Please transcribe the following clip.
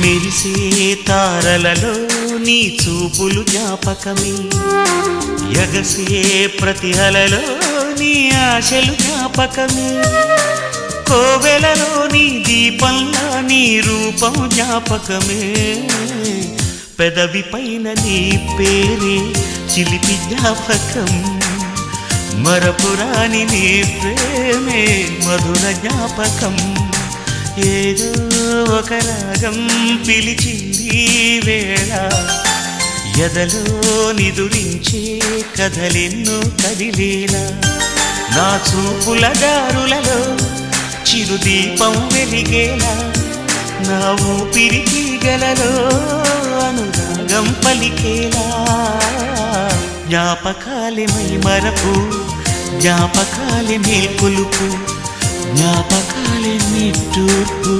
మెరిసే తారలలో నీ చూపులు జ్ఞాపకమే. ఎగసే ప్రతి అలలో నీ ఆశలు జ్ఞాపకమే. కోవెలలో నీ దీపంలా నీ రూపం జ్ఞాపకమే. పెదవి పైన నీ పేరే చిలిపి జ్ఞాపకం. మరపురాని నీ ప్రేమే మధుర జ్ఞాపకం. ఏదో ఒక రాగం పిలిచింది వేళ ఎదలో నిదురించే కథలెన్నో కదిలేలా. నా చూపుల దారులలో చిరుదీపం వెలిగేలా. నా ఊపిరికి గలలో అనురాగం పలికేలా. జ్ఞాపకాలే మై మరపు జ్ఞాపకాలే మేల్కొలుపు. జ్ఞాపకాలే నిట్టూర్పు